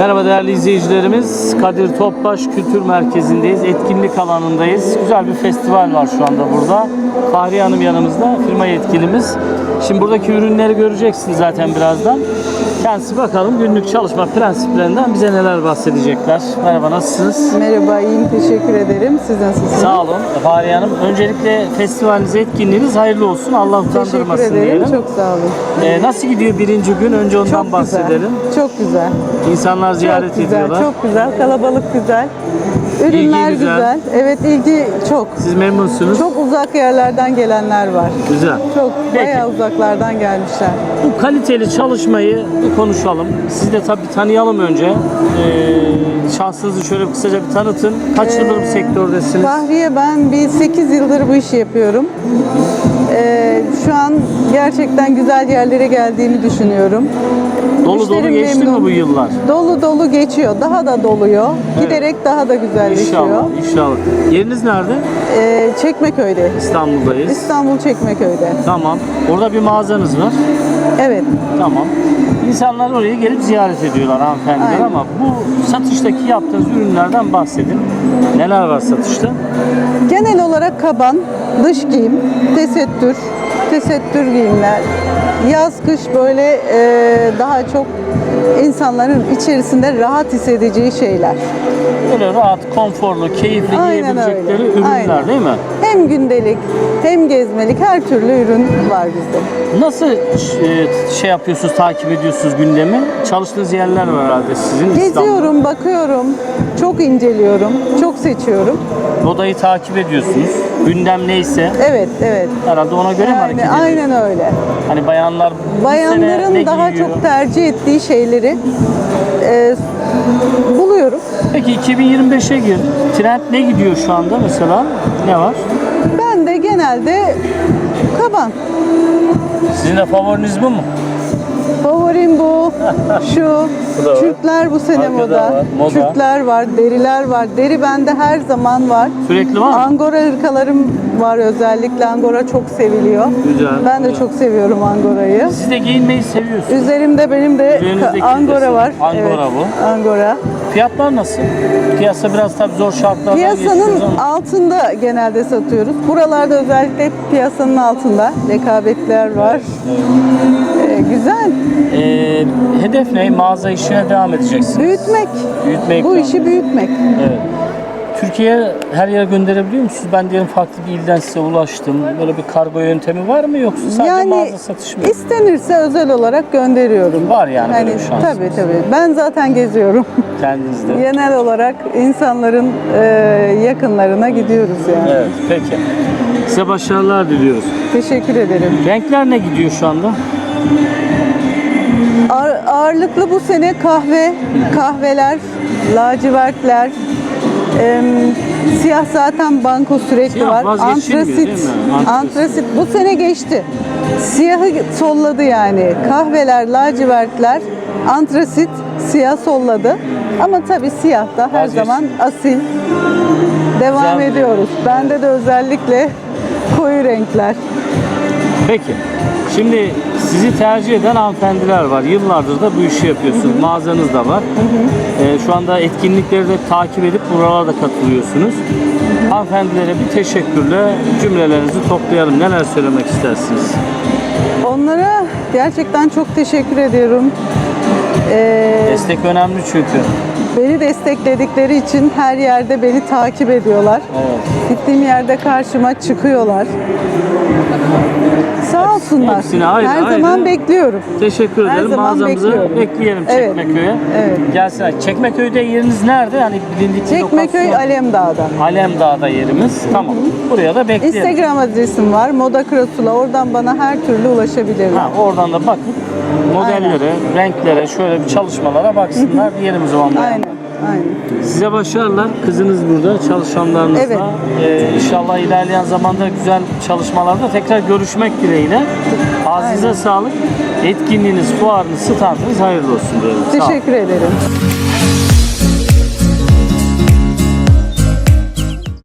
Merhaba değerli izleyicilerimiz. Kadir Topbaş Kültür Merkezi'ndeyiz. Etkinlik alanındayız. Güzel bir festival var şu anda burada. Fahriye Hanım yanımızda, firma yetkilimiz. Şimdi buradaki ürünleri göreceksiniz zaten birazdan. Kendisi bakalım günlük çalışma prensiplerinden bize neler bahsedecekler. Merhaba nasılsınız? Merhaba, iyiyim. Teşekkür ederim. Siz nasılsınız? Sağ olun Fahriye Hanım. Öncelikle festivaliniz, etkinliğiniz hayırlı olsun. Allah Teşekkür utandırmasın ederim. diyelim. Çok sağ olun. Ee, nasıl gidiyor birinci gün? Önce ondan Çok bahsedelim. güzel. Çok güzel. İnsanlar ziyaret çok güzel. ediyorlar. Çok güzel. Kalabalık güzel. Ürünler güzel. güzel. Evet, ilgi çok. Siz memnunsunuz. Çok uzak yerlerden gelenler var. güzel. Çok Peki. bayağı uzaklardan gelmişler. Bu kaliteli çalışmayı bir konuşalım. Sizi de tabii tanıyalım önce. Ee, şahsınızı şöyle kısaca bir tanıtın. Kaç yıldır bu sektördesiniz? Fahriye ben bir 8 yıldır bu işi yapıyorum. Ee, şu an gerçekten güzel yerlere geldiğimi düşünüyorum. Dolu dolu Müşterim geçti mi memnun. bu yıllar? Dolu dolu geçiyor. Daha da doluyor. Giderek daha da güzelleşiyor. İnşallah, inşallah. Yeriniz nerede? Ee, Çekmeköy'de. İstanbul'dayız. İstanbul Çekmeköy'de. Tamam. Orada bir mağazanız var. Evet. Tamam. İnsanlar oraya gelip ziyaret ediyorlar hanımefendiler Aynen. ama bu satıştaki yaptığınız ürünlerden bahsedin. Neler var satışta? Genel olarak kaban, dış giyim, tesettür, tesettür giyimler. Yaz kış böyle e, daha çok insanların içerisinde rahat hissedeceği şeyler. Böyle rahat, konforlu, keyifli Aynen giyebilecekleri öyle. ürünler Aynen. değil mi? Hem gündelik hem gezmelik her türlü ürün var bizde. Nasıl e, şey yapıyorsunuz, takip ediyorsunuz gündemi? Çalıştığınız yerler var herhalde sizin İstanbul'da. Geziyorum, bakıyorum, çok inceliyorum, çok seçiyorum. Modayı takip ediyorsunuz. Gündem neyse Evet, evet. herhalde ona göre mi hareket Yani ediyorsunuz? aynen öyle. Hani bayanlar bu sene Bayanların ne daha giyiyor? çok tercih ettiği şeyleri e, buluyorum. Peki 2025'e girdik. Trend ne gidiyor şu anda mesela? Ne var? Ben de genelde kaban. Sizin de favoriniz bu mu? Favorim bu. Şu. Bu da var. Bu sene Arkada moda. var, moda. Türkler var, deriler var. Deri bende her zaman var. Sürekli var mı? Angora ırkalarım var özellikle. Angora çok seviliyor. Güzel, Ben de güzel. çok seviyorum Angora'yı. Siz de giyinmeyi seviyorsunuz. Üzerimde benim de Üzerinizdeki ka- Angora var. Angora evet, bu. Angora. Fiyatlar nasıl? Piyasa biraz tabii zor şartlardan Piyasanın ama. altında genelde satıyoruz. Buralarda özellikle piyasanın altında rekabetler var. Ee, güzel. Ee, hedef ne? Mağaza işine devam edeceksiniz. Büyütmek. Büyütmek Bu işi büyütmek. Evet. Türkiye'ye her yere gönderebiliyor musunuz? Ben diyelim farklı bir ilden size ulaştım. Böyle bir kargo yönetemi var mı yoksa sadece Yani mağaza satışı mı? istenirse özel olarak gönderiyorum. Var yani böyle bir şansınız. Tabii tabii. Ben zaten geziyorum. Kendinizde. Genel olarak insanların e, yakınlarına gidiyoruz yani. Evet, peki. Size başarılar diliyoruz. Teşekkür ederim. Renkler ne gidiyor şu anda? Ağır- ağırlıklı bu sene kahve, kahveler, lacivertler, em, siyah zaten banko sürekli Siyah var. Antrasit. antrasit bu sene geçti. Siyahı solladı yani. Kahveler, lacivertler, antrasit siyah solladı. Ama tabii siyah da her Vazgeçilmiyor. zaman asil. Devam Güzel. ediyoruz. Bende de özellikle koyu renkler. Peki. Şimdi sizi tercih eden hanımefendiler var. Yıllardır da bu işi yapıyorsunuz. Mağazanız da var. Ee, şu anda etkinlikleri de takip edip buralara da katılıyorsunuz. Hanımefendilere bir teşekkürle cümlelerinizi toplayalım. Neler söylemek istersiniz? Onlara gerçekten çok teşekkür ediyorum. Ee, Destek önemli çünkü. Beni destekledikleri için her yerde beni takip ediyorlar. Evet. Gittiğim yerde karşıma çıkıyorlar. Sağ olsunlar. hepsine ayrı her ayrı. zaman bekliyorum. Teşekkür Her zaman Mağazamıza bekliyorum. bekleyelim Evet. Çekmeköy'e. Evet. Gelsinler. Çekmeköy'de yeriniz nerede? Hani bilindik bir Çekmeköy lokasyon. Alemdağ'da. Alemdağ'da yerimiz. Tamam. Buraya da bekleyelim. Instagram adresim var. Moda Krasula. Oradan bana her türlü ulaşabilirler. Ha, oradan da bakıp modellere, renklere, şöyle bir çalışmalara baksınlar diyelim o zaman. Aynen. Aynen. Size başarılar. Kızınız burada, çalışanlarınızla. Evet. Ee, inşallah ilerleyen zamanda güzel çalışmalarda tekrar görüşmek dileğiyle. Ağzınıza sağlık. Etkinliğiniz, fuarınız, standınız hayırlı olsun olun. Teşekkür ederim.